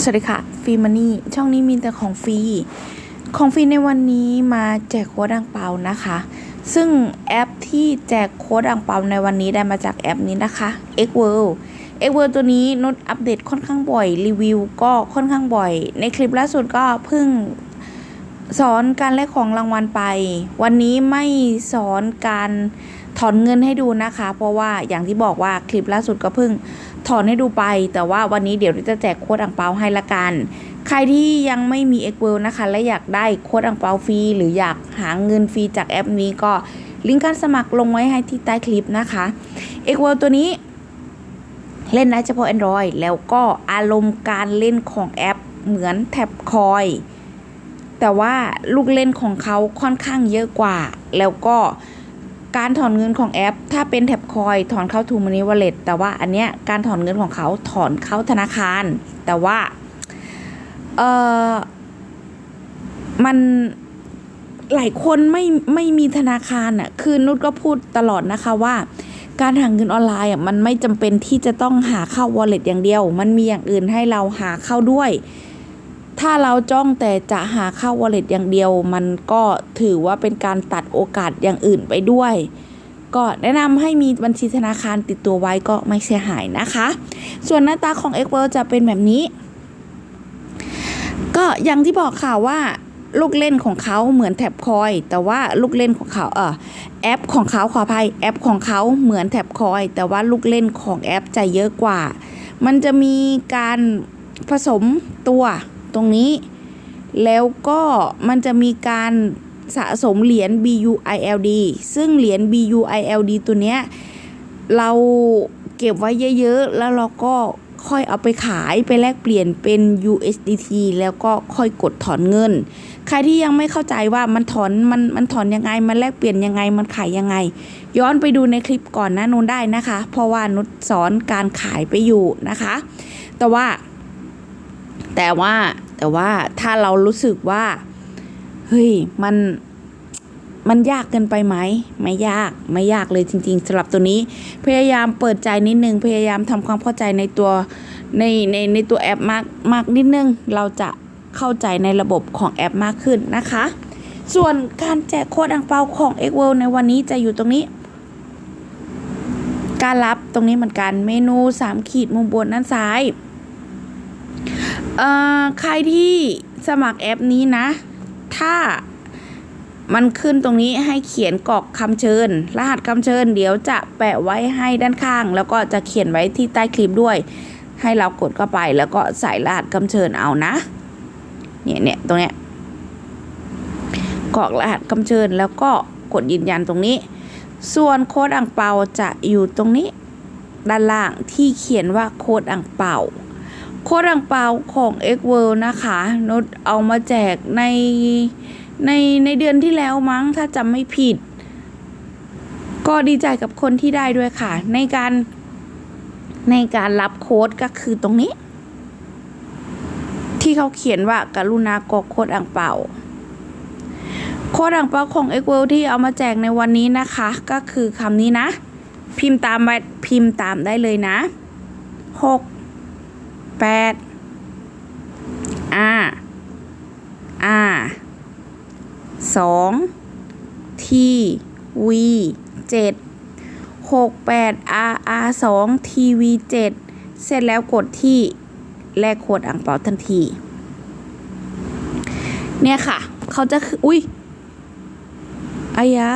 สวัสดีค่ะฟรีมันนี่ช่องนี้มีแต่ของฟรีของฟรีในวันนี้มาแจกโค้ดอ่างเปานะคะ ซึ่งแอปที่แจกโค้ดอ่างเปาในวันนี้ได้มาจากแอปนี้นะคะ X World X World ตัวนี้นุชอัปเดตค่อนข้างบ่อย รีวิวก็ค่อนข้างบ่อย ในคลิปล่าสุดก็เพิ่ง สอนการแลกของรางวัลไป วันนี้ไม่สอนการถอนเงินให้ดูนะคะ เพราะว่าอย่างที่บอกว่าคลิปล่าสุดก็เพิ่งถอนให้ดูไป แต่ว่าวันนี้เดี๋ยวจะแจกโค้ดอ่างเปาให้ละกัน ใครที่ยังไม่มี x w o r l d นะคะ และอยากได้โค้ดอ่างเปาฟรีหรืออยากหาเงินฟรีจากแอปนี้ก็ลิงก์การสมัครลงไว้ให้ที่ใต้คลิปนะคะ x w o r l d ตัวนี้ เล่นได้เฉพาะ Android แล้วก็อารมณ์การเล่นของแอปเหมือนแท็บคอย แต่ว่าลูกเล่นของเขาค่อนข้างเยอะกว่า แล้วก็การถอนเงินของแอป ถ้าเป็นแท็บคอยถอนเข้าทูมันนี่วอลเล็ตแต่ว่าอันเนี้ยการถอนเงินของเขาถอนเข้าธนาคาร แต่ว่าเออมันหลายคนไม่ไม่มีธนาคารอะคือนุชก็พูดตลอดนะคะว่า การหาเงินออนไลน์อะมันไม่จำเป็นที่จะต้องหาเข้าวอลเล็ตอย่างเดียว มันมีอย่างอื่นให้เราหาเข้าด้วย ถ้าเราจ้องแต่จะหาเข้า wallet อย่างเดียว มันก็ถือว่าเป็นการตัดโอกาสอย่างอื่นไปด้วย ก็แนะนำให้มีบัญชีธนาคารติดตัวไว้ก็ไม่เสียหายนะคะ ส่วนหน้าตาของ x w o r จะเป็นแบบนี้ ก็อย่างที่บอกค่ะว่าลูกเล่นของเขาเหมือนแท็บคอย แต่ว่าลูกเล่นของเขาเออแอปของเขาขออภัยแอปของเขาเหมือนแท็บคอย แต่ว่าลูกเล่นของแอปจะเยอะกว่า มันจะมีการผสมตัว ตรงนี้ แล้วก็มันจะมีการสะสมเหรียญ BUILD ซึ่งเหรียญ BUILD ตัวเนี้ยเราเก็บไว้เยอะๆ แล้วเราก็ค่อยเอาไปขายไปแลกเปลี่ยนเป็น USDT แล้วก็ค่อยกดถอนเงิน ใครที่ยังไม่เข้าใจว่ามันถอนมันมันถอนยังไง มันแลกเปลี่ยนยังไง มันขายยังไง ย้อนไปดูในคลิปก่อนน้านู้นได้นะคะ เพราะว่านุชสอนการขายไปอยู่นะคะ แต่ว่า แต่ว่าแต่ว่าถ้าเรารู้สึกว่าเฮ้ยมันมันยากเกินไปไหมไม่ยากไม่ยากเลยจริง ๆสำหรับตัวนี้ พยายามเปิดใจนิดนึงพยายามทำความเข้าใจในตัวในในในตัวแอปมากมากนิดนึง เราจะเข้าใจในระบบของแอปมากขึ้นนะคะ ส่วนการแจกโค้ดอังเปาของ x w o r l d ในวันนี้จะอยู่ตรงนี้ การรับตรงนี้เหมือนกันเมนู 3 ขีดมุมบนด้านซ้าย อ่อใครที่สมัครแอปนี้นะ ถ้ามันขึ้นตรงนี้ให้เขียนกรอกคำเชิญ รหัสคำเชิญ เดี๋ยวจะแปะไว้ให้ด้านข้าง แล้วก็จะเขียนไว้ที่ใต้คลิปด้วย ให้เรากดเข้าไปแล้วก็ใส่รหัสคำเชิญเอานะเนี่ยเนี่ยตรงเนี้ยกรอกรหัสคำเชิญ แล้วก็กดยืนยันตรงนี้ ส่วนโค้ดอ่างเปาจะอยู่ตรงนี้ ด้านล่างที่เขียนว่าโค้ดอ่างเปา โค้ดอ่างเปาของ x w o r l d นะคะนุชเอามาแจกในในในเดือนที่แล้วมั้งถ้าจำไม่ผิด ก็ดีใจกับคนที่ได้ด้วยค่ะ ในการในการรับโค้ดก็คือตรงนี้ ที่เขาเขียนว่ากรุณากรอกโค้ดอ่างเปาโค้ดอ่างเปาของ x w o r l d ที่เอามาแจกในวันนี้นะคะ ก็คือคำนี้นะ พิมพ์ตามพิมพ์ตามได้เลยนะหก แปดอาอาสองทีวีเจ็ดหกแปดอาอาสองทีวีเจ็ดเสร็จแล้วกดที่แลกโค้ดอ่างเปาทันที เนี่ยค่ะ เขาจะคืออุ้ยอายา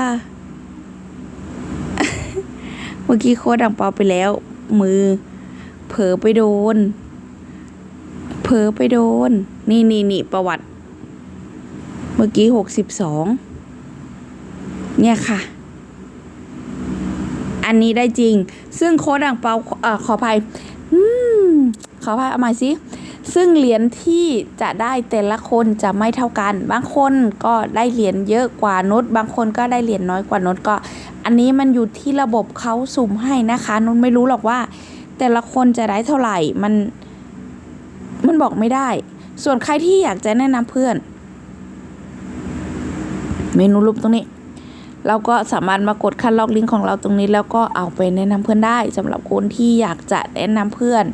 เมื่อกี้โค้ดอ่างเปาไปแล้ว มือเผลอไปโดน เผลอไปโดน นี่นี่นี่ประวัติ เมื่อกี้หกสิบสองเนี่ยค่ะ อันนี้ได้จริง ซึ่งโค้ดอ่างเปาเอ่อขออภัยอืมขออภัยเอาใหม่สิซึ่งเหรียญที่จะได้แต่ละคนจะไม่เท่ากัน บางคนก็ได้เหรียญเยอะกว่านุชบางคนก็ได้เหรียญน้อยกว่านุชก็ อันนี้มันอยู่ที่ระบบเขาสุ่มให้นะคะนุชไม่รู้หรอกว่า แต่ละคนจะได้เท่าไหร่มัน มันบอกไม่ได้ ส่วนใครที่อยากจะแนะนำเพื่อน เมนูรูปตรงนี้ เราก็สามารถมากดคัดลอกลิงก์ของเราตรงนี้แล้วก็เอาไปแนะนำเพื่อนได้สำหรับคนที่อยากจะแนะนำเพื่อน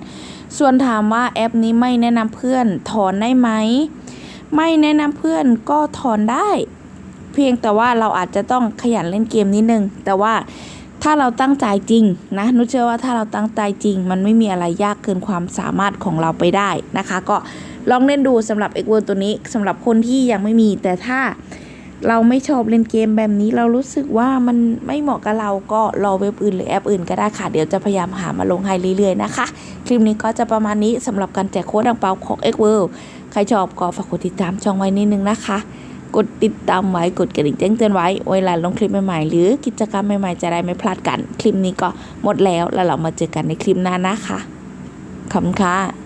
ส่วนถามว่าแอปนี้ไม่แนะนำเพื่อนถอนได้ไหมไม่แนะนำเพื่อนก็ถอนได้ เพียงแต่ว่าเราอาจจะต้องขยันเล่นเกมนิดนึง แต่ว่า ถ้าเราตั้งใจจริงนะนุชเชื่อว่าถ้าเราตั้งใจจริง มันไม่มีอะไรยากเกินความสามารถของเราไปได้นะคะ ก็ลองเล่นดูสำหรับ x w o r d ตัวนี้สำหรับคนที่ยังไม่มี แต่ถ้าเราไม่ชอบเล่นเกมแบบนี้ เรารู้สึกว่ามันไม่เหมาะกับเราก็รอเว็บอื่นหรือแอปอื่นก็ได้ค่ะ เดี๋ยวจะพยายามหามาลงให้เรื่อยๆนะคะ คลิปนี้ก็จะประมาณนี้สำหรับการแจกโค้ดอังเปาของ x w o r l d ใครชอบก็ฝากกดติดตามช่องไว้นิดนึงนะคะ กดติดตามไว้กดกระดิ่งแจ้งเตือนไว้เวลาลงคลิปใหม่ๆ หรือกิจกรรมใหม่ๆ จะได้ไม่พลาดกัน คลิปนี้ก็หมดแล้วแล้วเรามาเจอกันในคลิปหน้านะคะขอบคุณค่ะ